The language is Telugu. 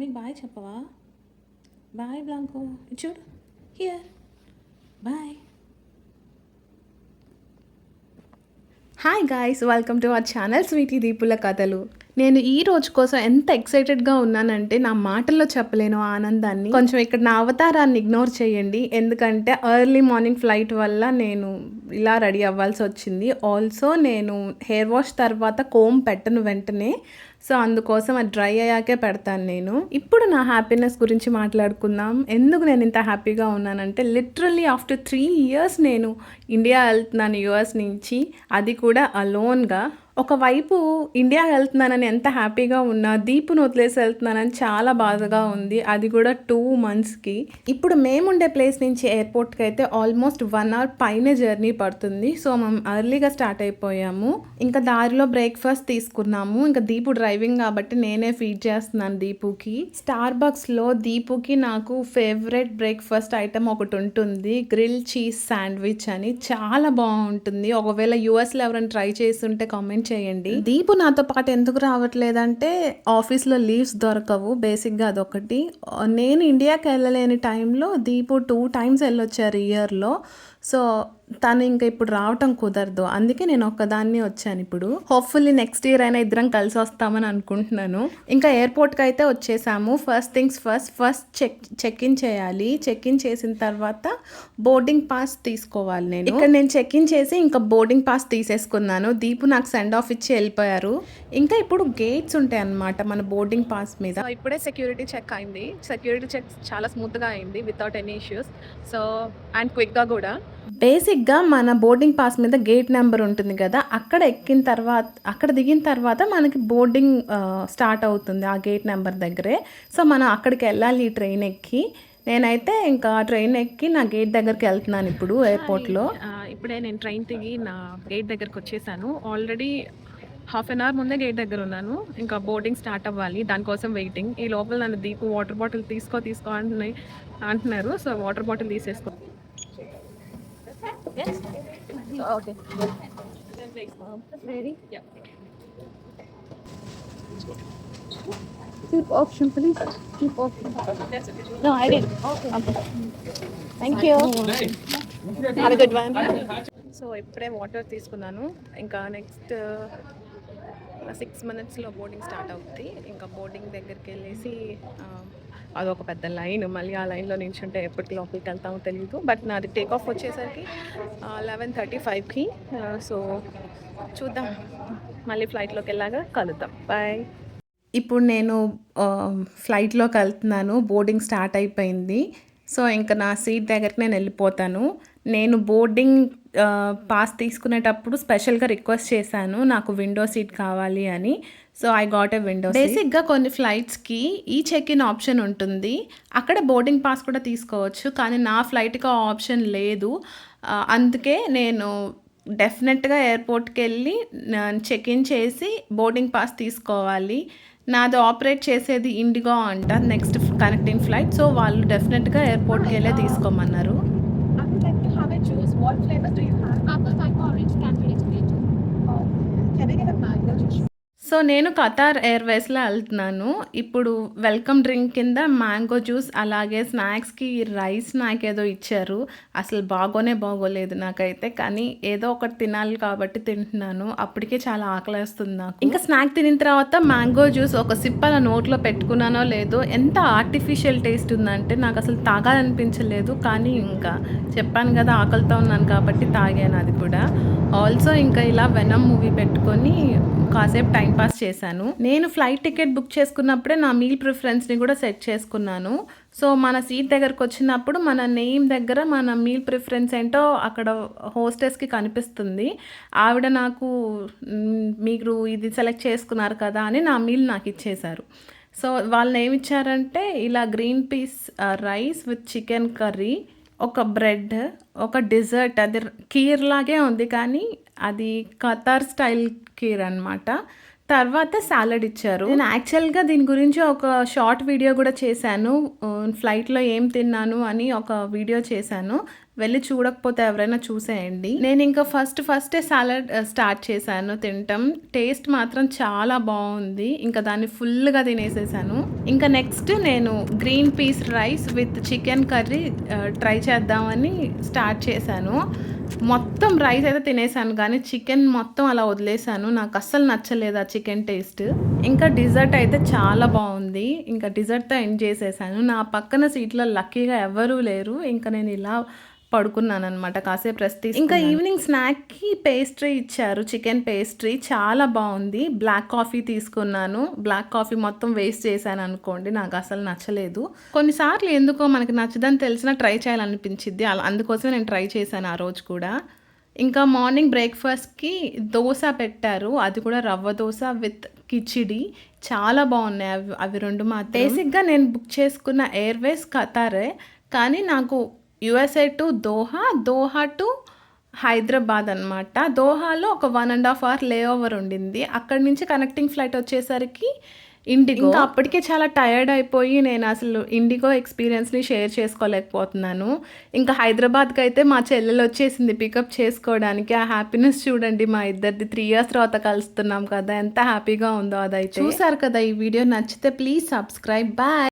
మమ్మీకి బాయ్ చెప్పవా? Bye Blanco. చూడు. Here boy hi guys welcome to our channel Sweety దీపుల కథలు నేను ఈ రోజు కోసం ఎంత ఎక్సైటెడ్గా ఉన్నానంటే నా మాటల్లో చెప్పలేను ఆనందాన్ని. కొంచెం ఇక్కడ నా అవతారాన్ని ఇగ్నోర్ చేయండి. ఎందుకంటే ఎర్లీ మార్నింగ్ ఫ్లైట్ వల్ల నేను ఇలా రెడీ అవ్వాల్సి వచ్చింది. ఆల్సో నేను హెయిర్ వాష్ తర్వాత కోమ్ పెట్టను వెంటనే. సో అందుకోసం అది డ్రై అయ్యాకే పెడతాను నేను. ఇప్పుడు నా హ్యాపీనెస్ గురించి మాట్లాడుకుందాం. ఎందుకు నేను ఇంత హ్యాపీగా ఉన్నానంటే లిటరల్లీ ఆఫ్టర్ త్రీ ఇయర్స్ నేను ఇండియా వెళ్తున్నాను యుఎస్ నుంచి. అది కూడా అలోన్గా ఒకవైపు ఇండియా వెళ్తున్నానని ఎంత హ్యాపీగా ఉన్నా దీపును వదిలేసి వెళ్తున్నానని చాలా బాధగా ఉంది. అది కూడా టూ మంత్స్కి ఇప్పుడు మేముండే ప్లేస్ నుంచి ఎయిర్పోర్ట్కి అయితే ఆల్మోస్ట్ వన్ అవర్ పైన జర్నీ పడుతుంది. సో మేము అర్లీగా స్టార్ట్ అయిపోయాము. ఇంకా దారిలో బ్రేక్ఫాస్ట్ తీసుకున్నాము. ఇంకా దీపు డ్రైవింగ్ కాబట్టి నేనే ఫీడ్ చేస్తున్నాను దీపుకి. స్టార్ బక్స్లో దీపుకి నాకు ఫేవరెట్ బ్రేక్ఫాస్ట్ ఐటమ్ ఒకటి ఉంటుంది. గ్రిల్ చీజ్ శాండ్విచ్ అని. చాలా బాగుంటుంది. ఒకవేళ యూఎస్లో ఎవరైనా ట్రై చేసి ఉంటే కామెంట్ చేయండి. దీపు నాతో పాటు ఎందుకు రావట్లేదంటే ఆఫీస్లో లీవ్స్ దొరకవు. బేసిక్గా అదొకటి. నేను ఇండియాకి వెళ్ళలేని టైంలో దీపు టూ టైమ్స్ వెళ్ళొచ్చారు ఇయర్లో. సో తను ఇంకా ఇప్పుడు రావటం కుదరదు. అందుకే నేను ఒక్కదాన్ని వచ్చాను ఇప్పుడు. హోప్ఫుల్లీ నెక్స్ట్ ఇయర్ అయినా ఇద్దరం కలిసి వస్తామని అనుకుంటున్నాను. ఇంకా ఎయిర్పోర్ట్కి అయితే వచ్చేసాము. First things first first check check in చేయాలి. చెక్ ఇన్ చేసిన తర్వాత బోర్డింగ్ పాస్ తీసుకోవాలి నేను. ఇక్కడ నేను చెక్ ఇన్ చేసి ఇంకా బోర్డింగ్ పాస్ తీసేసుకున్నాను. దీపు నాకు సెండ్ ఆఫ్ ఇచ్చి వెళ్ళిపోయారు. ఇంకా ఇప్పుడు గేట్స్ ఉంటాయి అన్నమాట మన బోర్డింగ్ పాస్ మీద. ఇప్పుడే సెక్యూరిటీ చెక్ అయింది. సెక్యూరిటీ చెక్ చాలా స్మూత్గా అయింది without any issues so and క్విక్గా కూడా. బేసిక్గా మన బోర్డింగ్ పాస్ మీద గేట్ నెంబర్ ఉంటుంది కదా అక్కడ ఎక్కిన తర్వాత అక్కడ దిగిన తర్వాత మనకి బోర్డింగ్ స్టార్ట్ అవుతుంది ఆ గేట్ నెంబర్ దగ్గరే. సో మనం అక్కడికి వెళ్ళాలి ఈ ట్రైన్ ఎక్కి. నేనైతే ఇంకా ట్రైన్ ఎక్కి నా గేట్ దగ్గరికి వెళ్తున్నాను ఇప్పుడు ఎయిర్పోర్ట్లో ఇప్పుడే నేను ట్రైన్ దిగి నా గేట్ దగ్గరకు వచ్చేసాను. ఆల్రెడీ హాఫ్ అన్ అవర్ ముందే గేట్ దగ్గర ఉన్నాను ఇంకా బోర్డింగ్ స్టార్ట్ అవ్వాలి దానికోసం వెయిటింగ్ ఈ లోపల నన్ను దీపు వాటర్ బాటిల్ తీసుకో తీసుకో అంటున్నాయి అంటున్నారు సో వాటర్ బాటిల్ తీసేసుకో Okay. Ready? Yeah. Keep option, please. Keep option. No, I didn't. Okay. Thank you. Have a good one. So ఇప్పుడే వాటర్ తీసుకున్నాను ఇంకా నెక్స్ట్ సిక్స్ మినిట్స్లో బోర్డింగ్ స్టార్ట్ అవుతుంది ఇంకా బోర్డింగ్ దగ్గరికి వెళ్ళేసి అదొక పెద్ద లైన్. మళ్ళీ ఆ లైన్లో నిల్చుంటే ఎప్పటికి లోపలికి వెళ్తామో తెలియదు బట్ నాది టేక్ ఆఫ్ వచ్చేసరికి లెవెన్ థర్టీ ఫైవ్కి. సో చూద్దాం. మళ్ళీ ఫ్లైట్లోకి వెళ్ళాక కలుద్దాం. బాయ్. ఇప్పుడు నేను ఫ్లైట్లోకి వెళ్తున్నాను. బోర్డింగ్ స్టార్ట్ అయిపోయింది. సో ఇంకా నా సీట్ దగ్గరికి నేను వెళ్ళిపోతాను. నేను బోర్డింగ్ పాస్ తీసుకునేటప్పుడు స్పెషల్గా రిక్వెస్ట్ చేశాను. నాకు విండో సీట్ కావాలి అని. So I got a window బేసిక్గా కొన్ని ఫ్లైట్స్కి ఈ చెక్ ఇన్ ఆప్షన్ ఉంటుంది. అక్కడ బోర్డింగ్ పాస్ కూడా తీసుకోవచ్చు కానీ నా ఫ్లైట్కి ఆ ఆప్షన్ లేదు. అందుకే నేను డెఫినెట్గా ఎయిర్పోర్ట్కి వెళ్ళి చెక్ ఇన్ చేసి బోర్డింగ్ పాస్ తీసుకోవాలి. నాది ఆపరేట్ చేసేది ఇండిగో అంట నెక్స్ట్ కనెక్టింగ్ ఫ్లైట్ సో వాళ్ళు డెఫినెట్గా ఎయిర్పోర్ట్కి వెళ్ళే తీసుకోమన్నారు. I would like to have a juice. What flavors do you have? Apple, mango, orange, cranberry, tomato. Oh, can I get a mango juice? So నేను కతార్ ఎయిర్వేస్లో వెళ్తున్నాను. ఇప్పుడు వెల్కమ్ డ్రింక్ కింద మ్యాంగో జ్యూస్ అలాగే స్నాక్స్కి రైస్ నాకు ఏదో ఇచ్చారు. అసలు బాగోనే బాగోలేదు నాకైతే కానీ ఏదో ఒకటి తినాలి కాబట్టి తింటున్నాను. అప్పటికే చాలా ఆకలేస్తుంది నాకు. ఇంకా స్నాక్ తినిన తర్వాత మ్యాంగో జ్యూస్ ఒక సిప్ అలా నోట్లో పెట్టుకున్నానో లేదో ఎంత ఆర్టిఫిషియల్ టేస్ట్ ఉందంటే నాకు అసలు తాగాలనిపించలేదు. కానీ ఇంకా చెప్పాను కదా ఆకలితో ఉన్నాను కాబట్టి తాగాను అది కూడా. ఆల్సో ఇంకా ఇలా వెనమ్ మూవీ పెట్టుకొని కాసేపు టైం పాస్ చేశాను. నేను ఫ్లైట్ టికెట్ బుక్ చేసుకున్నప్పుడే నా మీల్ ప్రిఫరెన్స్ని కూడా సెట్ చేసుకున్నాను. సో మన సీట్ దగ్గరకు వచ్చినప్పుడు మన నేమ్ దగ్గర మన మీల్ ప్రిఫరెన్స్ ఏంటో అక్కడ హోస్టెస్కి కనిపిస్తుంది. ఆవిడ నాకు మీరు ఇది సెలెక్ట్ చేసుకున్నారు కదా అని నా మీల్ నాకు ఇచ్చేశారు. సో వాళ్ళు ఏమిచ్చారంటే ఇలా green peas rice with chicken curry ఒక బ్రెడ్ ఒక డిజర్ట్ అది కీర్ లాగే ఉంది కానీ అది కతార్ స్టైల్ కీర్ అనమాట తర్వాత సాలడ్ ఇచ్చారు. నేను యాక్చువల్గా దీని గురించి ఒక షార్ట్ వీడియో కూడా చేశాను. ఫ్లైట్లో ఏం తిన్నాను అని ఒక వీడియో చేశాను. వెళ్ళి చూడకపోతే ఎవరైనా చూసేయండి. నేను ఇంకా ఫస్ట్ ఫస్టే సాలడ్ స్టార్ట్ చేశాను తింటాం టేస్ట్ మాత్రం చాలా బాగుంది. ఇంకా దాన్ని ఫుల్గా తినేసేసాను. ఇంకా నెక్స్ట్ నేను green peas rice with chicken curry try చేద్దామని స్టార్ట్ చేశాను. మొత్తం రైస్ అయితే తినేసాను కానీ చికెన్ మొత్తం అలా వదిలేసాను. నాకు అస్సలు నచ్చలేదు ఆ చికెన్ టేస్ట్ ఇంకా డిజర్ట్ అయితే చాలా బాగుంది. ఇంకా డిజర్ట్తో ఎండ్ చేసేసాను. నా పక్కన సీట్లో లక్కీగా ఎవరూ లేరు. ఇంకా నేను ఇలా పడుకున్నాను అనమాట కాసేపు రెస్ట్ తీసి ఇంకా ఈవినింగ్ స్నాక్కి పేస్ట్రీ ఇచ్చారు. చికెన్ పేస్ట్రీ చాలా బాగుంది. బ్లాక్ కాఫీ తీసుకున్నాను. బ్లాక్ కాఫీ మొత్తం వేస్ట్ చేశాను అనుకోండి నాకు అసలు నచ్చలేదు. కొన్నిసార్లు ఎందుకో మనకి నచ్చదని తెలిసినా ట్రై చేయాలనిపించింది అలా అందుకోసమే నేను ట్రై చేశాను ఆ రోజు కూడా. ఇంకా మార్నింగ్ బ్రేక్ఫాస్ట్కి దోశ పెట్టారు. అది కూడా రవ్వ దోశ విత్ కిచిడి. చాలా బాగున్నాయి. అవి అవి రెండు మా బేసిక్గా నేను బుక్ చేసుకున్న ఎయిర్వేస్ కతారే కానీ నాకు USA to Doha Doha to Hyderabad అనమాట దోహాలో ఒక one and half hour layover ఉండింది. అక్కడి నుంచి కనెక్టింగ్ ఫ్లైట్ వచ్చేసరికి ఇండిగో ఇంకా అప్పటికే చాలా టయర్డ్ అయిపోయి నేను అసలు ఇండిగో ఎక్స్పీరియన్స్ని షేర్ చేసుకోలేకపోతున్నాను. ఇంకా హైదరాబాద్కి అయితే మా చెల్లెలు వచ్చేసింది పికప్ చేసుకోవడానికి. ఆ హ్యాపీనెస్ చూడండి మా ఇద్దరిది. త్రీ ఇయర్స్ తర్వాత కలుస్తున్నాం కదా. ఎంత హ్యాపీగా ఉందో అదైతే. చూసారు కదా ఈ వీడియో. నచ్చితే ప్లీజ్ సబ్స్క్రైబ్ బాయ్